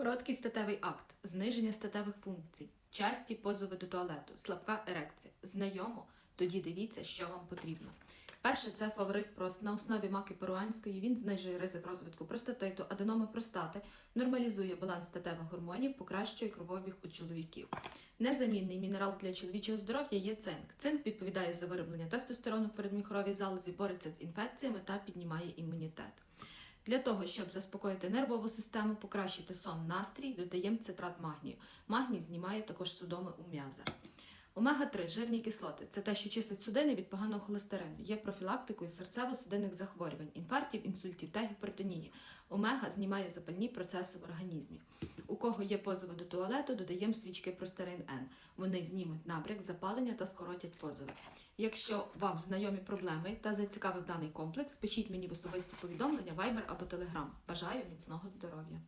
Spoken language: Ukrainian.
Короткий статевий акт, зниження статевих функцій, часті позови до туалету, слабка ерекція. Знайомо? Тоді дивіться, що вам потрібно. Перше, це фаворит прост на основі маки перуанської. Він знижує ризик розвитку простатиту, аденоми простати, нормалізує баланс статевих гормонів, покращує кровообіг у чоловіків. Незамінний мінерал для чоловічого здоров'я є цинк. Цинк відповідає за вироблення тестостерону в передміхоровій залозі, бореться з інфекціями та піднімає імунітет. Для того, щоб заспокоїти нервову систему, покращити сон, настрій, додаємо цитрат магнію. Магній знімає також судоми у м'яза. Омега-3 жирні кислоти це те, що чистить судини від поганого холестерину, є профілактикою серцево-судинних захворювань, інфарктів, інсультів та гіпертонії. Омега знімає запальні процеси в організмі. Кого є позови до туалету, додаємо свічки простерин Н. Вони знімуть набряк, запалення та скоротять позови. Якщо вам знайомі проблеми та зацікавив даний комплекс, пишіть мені в особисті повідомлення, Viber або Telegram. Бажаю міцного здоров'я!